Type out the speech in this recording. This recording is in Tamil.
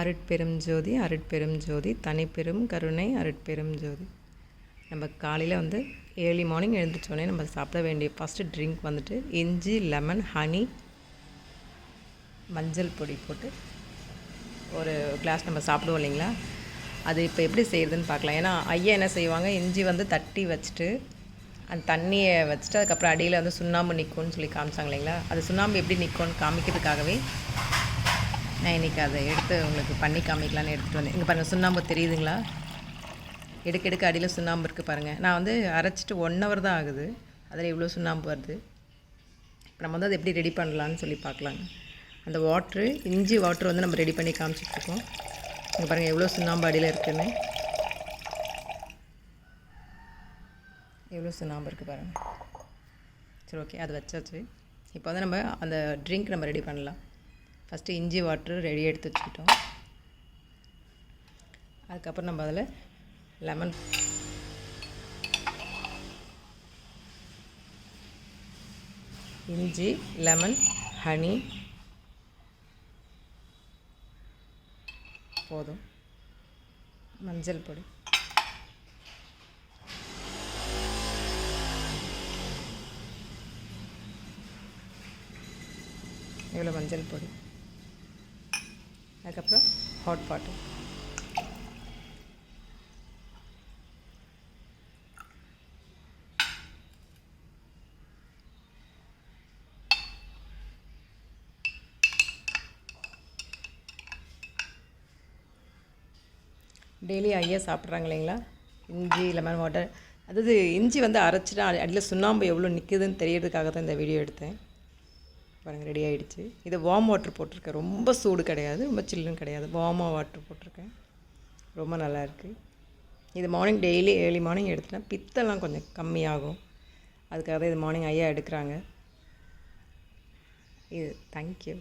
அருட்பெரும் ஜோதி அருட்பெரும் ஜோதி தனிப்பெரும் கருணை அருட்பெரும் ஜோதி. நம்ம காலையில் வந்து ஏர்லி மார்னிங் எழுந்திரிச்சோடனே நம்ம சாப்பிட வேண்டிய ஃபஸ்ட்டு ட்ரிங்க் வந்துட்டு இஞ்சி லெமன் ஹனி மஞ்சள் பொடி போட்டு ஒரு கிளாஸ் நம்ம சாப்பிடுவோம் இல்லைங்களா? அது இப்போ எப்படி செய்கிறதுன்னு பார்க்கலாம். ஏன்னா ஐயா என்ன செய்வாங்க? இஞ்சி வந்து தட்டி வச்சுட்டு அந்த தண்ணியை வச்சுட்டு அதுக்கப்புறம் அடியில் வந்து சுண்ணாம்பு நிற்கும்னு சொல்லி காமிச்சாங்க இல்லைங்களா? அது சுண்ணாம்பு எப்படி நிற்கும்னு காமிக்கிறதுக்காகவே நான் இன்றைக்கி அதை எடுத்து உங்களுக்கு பண்ணி காமிக்கலான்னு எடுத்துகிட்டு வந்தேன். இங்கே பாருங்கள் சுண்ணாம்பு தெரியுதுங்களா? எடுக்க எடுக்க அடியில் சுண்ணாம்பு இருக்குது பாருங்கள் நான் வந்து அரைச்சிட்டு ஒன் ஹவர் தான் ஆகுது. அதில் இவ்வளோ சுண்ணாம்பு வருது. இப்போ நம்ம வந்து அதை எப்படி ரெடி பண்ணலான்னு சொல்லி பார்க்கலாங்க அந்த வாட்ரு இஞ்சி வாட்ரு வந்து நம்ம ரெடி பண்ணி காமிச்சிட்ருக்கோம் இங்கே பாருங்கள் எவ்வளோ சுண்ணாம்பு அடியில் இருக்குதுன்னு எவ்வளோ சுண்ணாம்பு இருக்குது பாருங்கள் சரி ஓகே அது வச்சாச்சு. இப்போ வந்து நம்ம அந்த ட்ரிங்க் நம்ம ரெடி பண்ணலாம். ஃபஸ்ட்டு இஞ்சி வாட்ரு ரெடி எடுத்து வச்சுக்கிட்டோம். அதுக்கப்புறம் நம்ம அதில் லெமன் இஞ்சி லெமன் ஹனி போதும். மஞ்சள் பொடி. இவ்வளோ மஞ்சள் பொடி. அதுக்கப்புறம் ஹாட் வாட்டர் டெய்லி ஐயா சாப்பிட்றாங்க இல்லைங்களா? இஞ்சி லெமன் வாட்டர். அதாவது இஞ்சி வந்து அரைச்சிட்டா அடியில் சுண்ணாம்பு எவ்வளோ நிற்குதுன்னு தெரியறதுக்காக தான் இந்த வீடியோ எடுத்தேன். பாருங்கள் ரெடி ஆகிடுச்சு இது வார்ம் வாட்டர் போட்டிருக்கேன். ரொம்ப சூடு கிடையாது ரொம்ப சில்லுன்னு கிடையாது. வார்மாக வாட்டர் போட்டிருக்கேன். ரொம்ப நல்லா இருக்குது இது மார்னிங் டெய்லி ஏர்லி மார்னிங் எடுத்துட்டேன் பித்தெல்லாம் கொஞ்சம் கம்மியாகும். அதுக்காக தான் இது மார்னிங் ஐயா எடுக்கிறாங்க. இது தேங்க்யூ